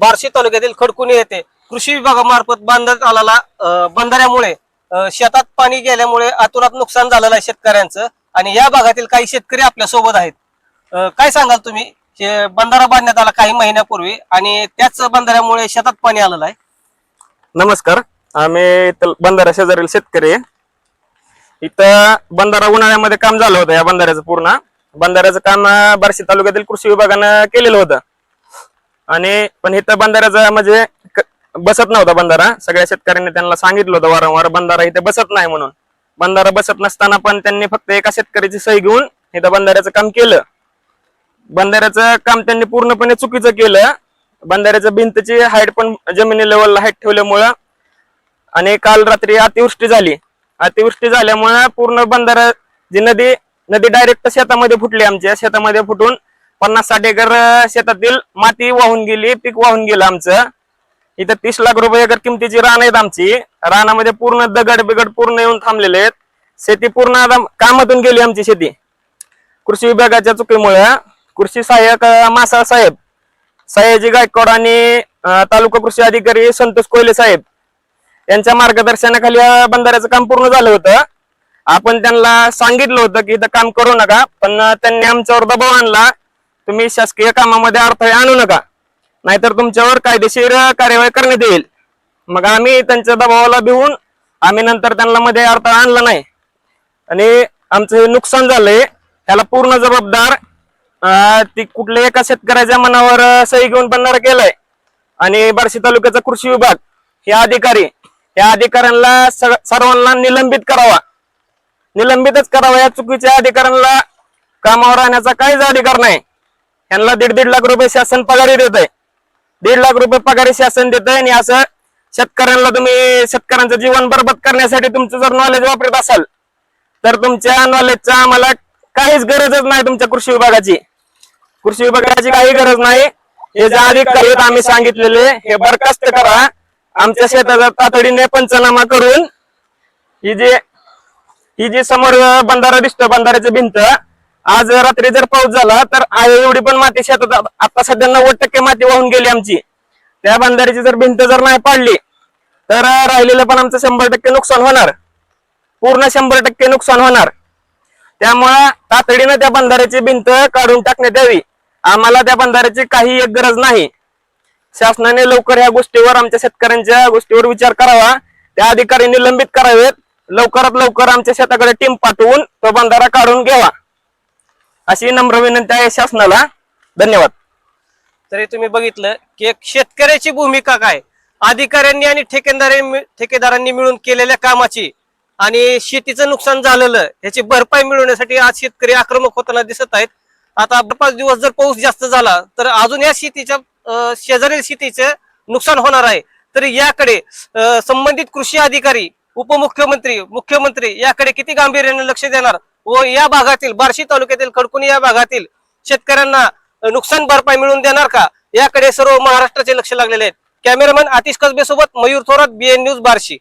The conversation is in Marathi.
बार्शी तालुक्यातील खडकुनी येथे कृषी विभागामार्फत बांधण्यात आलेला बंधाऱ्यामुळे शेतात पाणी गेल्यामुळे आतुरात नुकसान झालेलं आहे शेतकऱ्यांचं आणि या भागातील काही शेतकरी आपल्यासोबत आहेत काय सांगाल तुम्ही? हे बंधारा बांधण्यात आला काही महिन्यापूर्वी आणि त्याच बंधाऱ्यामुळे शेतात पाणी आलेलं आहे. नमस्कार. आम्ही इथं बंधारा शेजारील शेतकरी इथं बंधारा उन्हाळ्यामध्ये काम झालं होतं या बंधाऱ्याचं पूर्ण. बंधाऱ्याचं काम बार्शी तालुक्यातील कृषी विभागानं केलेलं होतं. आणि पण इथं बंधाऱ्याचा म्हणजे बसत नव्हता बंधारा. सगळ्या शेतकऱ्यांनी त्यांना सांगितलं होतं वारंवार बंधारा इथे बसत नाही म्हणून. बंधारा बसत नसताना पण त्यांनी फक्त एका शेतकऱ्याची सही घेऊन इथं बंधाऱ्याचं काम केलं. बंधाऱ्याचं काम त्यांनी पूर्णपणे चुकीचं केलं. बंधाऱ्याच्या भिंतची हाईट पण जमिनी लेवलला हाईट ठेवल्यामुळं आणि काल रात्री अतिवृष्टी झाली. अतिवृष्टी झाल्यामुळं पूर्ण बंधारा जी नदी नदी डायरेक्ट शेतामध्ये फुटली आमच्या. शेतामध्ये फुटून पन्नास साठ एकर शेतातील माती वाहून गेली पीक वाहून गेलं आमचं. इथं तीस लाख रुपये एकर किमतीची रान आहेत आमची. रानामध्ये पूर्ण दगड बिगड पूर्ण येऊन थांबलेले आहेत. शेती पूर्ण आता कामातून गेली आमची शेती. कृषी विभागाच्या चुकीमुळे. कृषी सहाय्यक मासा साहेब सयाजी गायकवाड आणि तालुका कृषी अधिकारी संतोष कोयले साहेब यांच्या मार्गदर्शनाखाली बंधाऱ्याचं काम पूर्ण झालं होतं. आपण त्यांना सांगितलं होतं की इथं काम करू नका पण त्यांनी आमच्यावर दबाव आणला. तुम्ही शासकीय कामामध्ये अडथळे आणू नका. नाहीतर तुमच्यावर कायदेशीर कार्यवाही करण्यात येईल. मग आम्ही त्यांच्या दबावाला भिवून आम्ही नंतर त्यांना मध्ये अडथळा आणला नाही. आणि आमचं हे नुकसान झालंय त्याला पूर्ण जबाबदार ती कुठल्या एका शेतकऱ्याच्या मनावर सही घेऊन बनणार केलाय. आणि बार्शी तालुक्याचा कृषी विभाग हे अधिकारी या अधिकाऱ्यांना सर्वांना निलंबित करावा. निलंबितच करावा या चुकीच्या अधिकाऱ्यांना कामावर आणण्याचा काहीच अधिकार नाही. यांना दीड दीड लाख रुपये शासन पगारी देत आहे दीड लाख रुपये पगारी शासन देत आहे आणि असं शेतकऱ्यांना तुम्ही शेतकऱ्यांचं जीवन बरबाद करण्यासाठी तुमचं जर नॉलेज वापरत असाल तर तुमच्या नॉलेजचा आम्हाला काहीच गरजच नाही तुमच्या कृषी विभागाची. कृषी विभागाची काही गरज नाही. हे जे अधिकारी आम्ही सांगितलेले हे बरखास्त करा. आमच्या शेताचा तातडीने पंचनामा करून ही जी ही जी समोर बंधारा दिसतो बंधाऱ्याची भिंत आज रात्री जर पाऊस झाला तर आहे एवढी पण माती शेतात आता सध्या नव्वद टक्के माती वाहून गेली आमची. त्या बांधारीची जर भिंत जर नाही पाडली तर राहिलेलं पण आमचं शंभर टक्के नुकसान होणार. पूर्ण शंभर टक्के नुकसान होणार. त्यामुळं तातडीनं त्या बंधाऱ्याची भिंत काढून टाकण्यात यावी. आम्हाला त्या बंधाऱ्याची काही एक गरज नाही. शासनाने लवकर ह्या गोष्टीवर आमच्या शेतकऱ्यांच्या गोष्टीवर विचार करावा. त्या अधिकाऱ्यांनी निलंबित करावेत. लवकरात लवकर आमच्या शेताकडे टीम पाठवून तो बंधारा काढून घ्यावा. अशी नम्र विनंती आहे शासनाला. धन्यवाद. तरी तुम्ही बघितलं की एक शेतकऱ्याची भूमिका काय? अधिकाऱ्यांनी आणि ठेकेदारांनी ठेकेदारांनी मिळून केलेल्या कामाची आणि शेतीचं नुकसान झालेलं ह्याची भरपाई मिळवण्यासाठी आज शेतकरी आक्रमक होताना दिसत आहेत. आता पाच दिवस जर पाऊस जास्त झाला तर अजून या शेतीच्या शेजारील शेतीचं नुकसान होणार आहे. तर याकडे संबंधित कृषी अधिकारी उपमुख्यमंत्री मुख्यमंत्री याकडे किती गांभीर्याने लक्ष देणार? व या भागातील बार्शी तालुक्यातील खडकुनी या भागातील शेतकऱ्यांना नुकसान भरपाई मिळवून देणार का? याकडे सर्व महाराष्ट्राचे लक्ष लागलेले आहेत. कॅमेरामॅन आतिश कसबे सोबत मयूर थोरात बीएन न्यूज बार्शी.